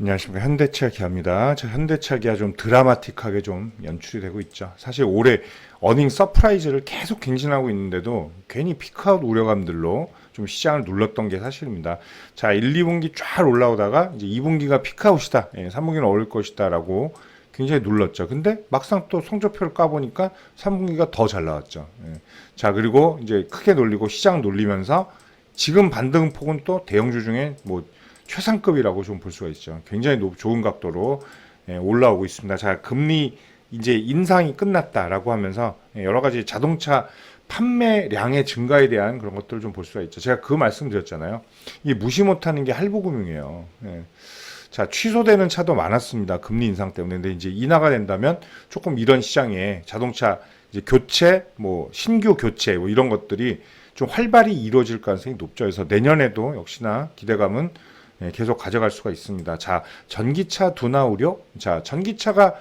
안녕하십니까 현대차 기아입니다. 자, 현대차 기아 좀 드라마틱하게 좀 연출이 되고 있죠. 사실 올해 어닝 서프라이즈를 계속 갱신하고 있는데도 괜히 피크아웃 우려감들로 좀 시장을 눌렀던 게 사실입니다. 자, 1, 2분기 쫙 올라오다가 이제 2분기가 피크아웃이다. 예, 3분기는 어려울 것이다라고 굉장히 눌렀죠. 근데 막상 또 성적표를 까보니까 3분기가 더 잘 나왔죠. 예. 자, 그리고 이제 크게 놀리고 시장 놀리면서 지금 반등폭은 또 대형주 중에 뭐 최상급이라고 좀 볼 수가 있죠. 굉장히 높, 좋은 각도로 예, 올라오고 있습니다. 자, 금리 이제 인상이 끝났다라고 하면서 예, 여러 가지 자동차 판매량의 증가에 대한 그런 것들을 좀 볼 수가 있죠. 제가 그 말씀 드렸잖아요. 이 무시 못하는 게 할부금융이에요. 예. 자, 취소되는 차도 많았습니다. 금리 인상 때문에. 근데 이제 인하가 된다면 조금 이런 시장에 자동차 이제 교체, 뭐 신규 교체 뭐 이런 것들이 좀 활발히 이루어질 가능성이 높죠. 그래서 내년에도 역시나 기대감은 예, 계속 가져갈 수가 있습니다. 자, 전기차 둔화 우려. 자, 전기차가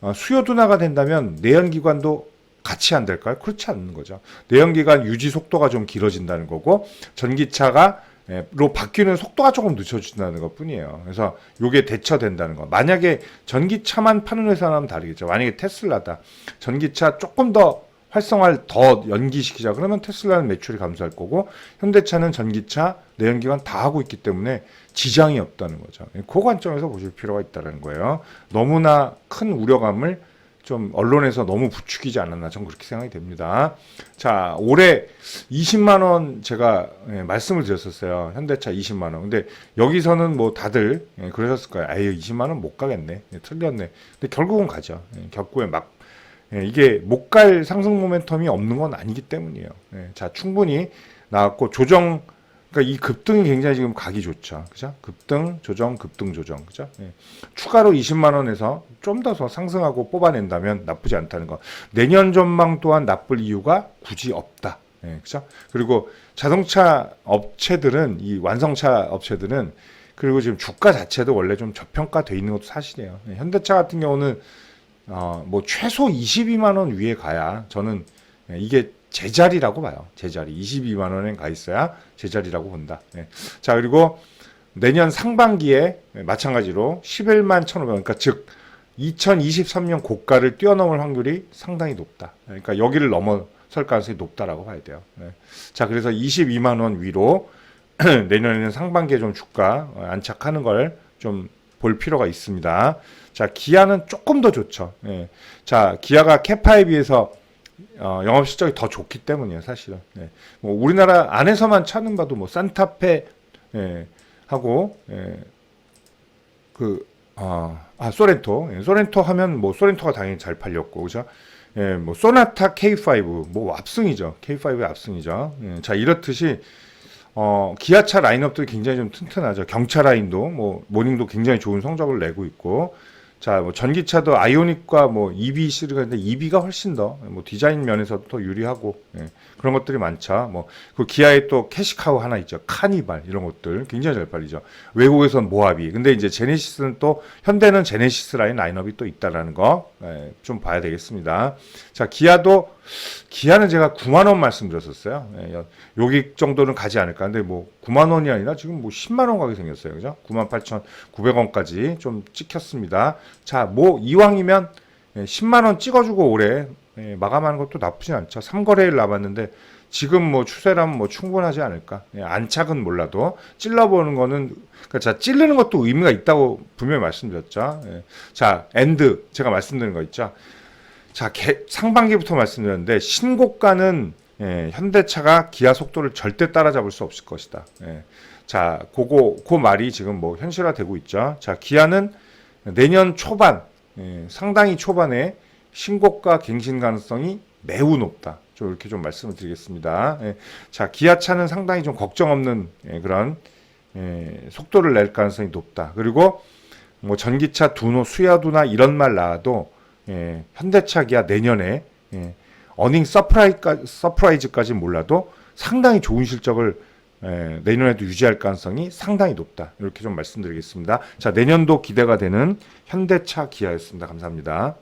어, 수요 둔화가 된다면 내연기관도 같이 안 될까요? 그렇지 않는 거죠. 내연기관 유지 속도가 좀 길어진다는 거고 전기차가 예, 로 바뀌는 속도가 조금 늦춰진다는 것 뿐이에요. 그래서 요게 대처된다는 거. 만약에 전기차만 파는 회사는 다르겠죠. 만약에 테슬라다. 전기차 조금 더 활성화를 더 연기시키자. 그러면 테슬라는 매출이 감소할 거고 현대차는 전기차, 내연기관 다 하고 있기 때문에 지장이 없다는 거죠. 그 관점에서 보실 필요가 있다는 거예요. 너무나 큰 우려감을 좀 언론에서 너무 부추기지 않았나 전 그렇게 생각이 됩니다. 자 올해 20만 원 제가 예, 말씀을 드렸었어요. 현대차 20만 원. 근데 여기서는 뭐 다들 예, 그러셨을 거예요. 아유 20만 원 못 가겠네. 예, 틀렸네. 근데 결국은 가죠. 예, 격구에 막 예, 이게 못 갈 상승 모멘텀이 없는 건 아니기 때문이에요. 예, 자 충분히 나왔고 조정 그러니까 이 급등이 굉장히 지금 가기 좋죠. 그죠? 급등, 조정, 급등, 조정. 그죠? 예. 추가로 20만 원에서 좀 더 상승하고 뽑아낸다면 나쁘지 않다는 거. 내년 전망 또한 나쁠 이유가 굳이 없다. 예, 그죠? 그리고 자동차 업체들은 이 완성차 업체들은 그리고 지금 주가 자체도 원래 좀 저평가돼 있는 것도 사실이에요. 예, 현대차 같은 경우는 어, 뭐 최소 22만 원 위에 가야 저는 예, 이게 제자리라고 봐요. 제자리 22만 원에 가 있어야 제자리라고 본다. 예. 자 그리고 내년 상반기에 마찬가지로 11만 1,500원 그러니까 즉 2023년 고가를 뛰어넘을 확률이 상당히 높다. 그러니까 여기를 넘어설 가능성이 높다라고 봐야 돼요. 예. 자 그래서 22만 원 위로 내년에는 상반기에 좀 주가 안착하는 걸좀 볼 필요가 있습니다. 자 기아는 조금 더 좋죠. 예. 자 기아가 캐파에 비해서 어, 영업 실적이 더 좋기 때문이에요, 사실은. 네. 뭐 우리나라 안에서만 찾는 봐도 뭐 산타페 예, 하고 예, 그 아, 아 소렌토, 예, 소렌토 하면 뭐 소렌토가 당연히 잘 팔렸고, 그죠? 예, 뭐 소나타 K5 뭐 압승이죠, K5의 압승이죠. 예, 자 이렇듯이 어, 기아차 라인업들이 굉장히 좀 튼튼하죠. 경차 라인도 뭐 모닝도 굉장히 좋은 성적을 내고 있고. 자, 뭐 전기차도 아이오닉과 뭐 EV 시리즈가 있는데 EV가 훨씬 더 뭐 디자인 면에서도 더 유리하고 예, 그런 것들이 많죠. 뭐그 기아에 또 캐시카우 하나 있죠. 카니발 이런 것들 굉장히 잘 팔리죠. 외국에선 모하비. 근데 이제 제네시스는 또 현대는 제네시스 라인 라인업이 또 있다라는 거좀 봐야 되겠습니다. 자, 기아도 기아는 제가 9만 원 말씀드렸었어요. 예, 여기 정도는 가지 않을까. 근데 뭐 9만 원이 아니라 지금 뭐 10만 원 가게 생겼어요. 그죠? 9만 8,900원까지 좀 찍혔습니다. 자, 뭐 이왕이면 10만 원 찍어주고 올해 예, 마감하는 것도 나쁘지 않죠. 3거래일 남았는데 지금 뭐 추세라면 뭐 충분하지 않을까. 예, 안착은 몰라도 찔러보는 거는 그러니까 자 찔르는 것도 의미가 있다고 분명히 말씀드렸죠. 예. 자 엔드 제가 말씀드린 거 있죠. 자 개, 상반기부터 말씀드렸는데 신고가는 예, 현대차가 기아 속도를 절대 따라잡을 수 없을 것이다. 예. 자 그거 그 말이 지금 뭐 현실화되고 있죠. 자 기아는 내년 초반 예, 상당히 초반에 신고가 갱신 가능성이 매우 높다. 좀 이렇게 좀 말씀을 드리겠습니다. 예. 자, 기아차는 상당히 좀 걱정 없는 예, 그런 예, 속도를 낼 가능성이 높다. 그리고 뭐 전기차 두노 수야두나 이런 말 나와도 예, 현대차 기아 내년에 예, 어닝 서프라이즈까지, 몰라도 상당히 좋은 실적을 예, 내년에도 유지할 가능성이 상당히 높다. 이렇게 좀 말씀드리겠습니다. 자, 내년도 기대가 되는 현대차 기아였습니다. 감사합니다.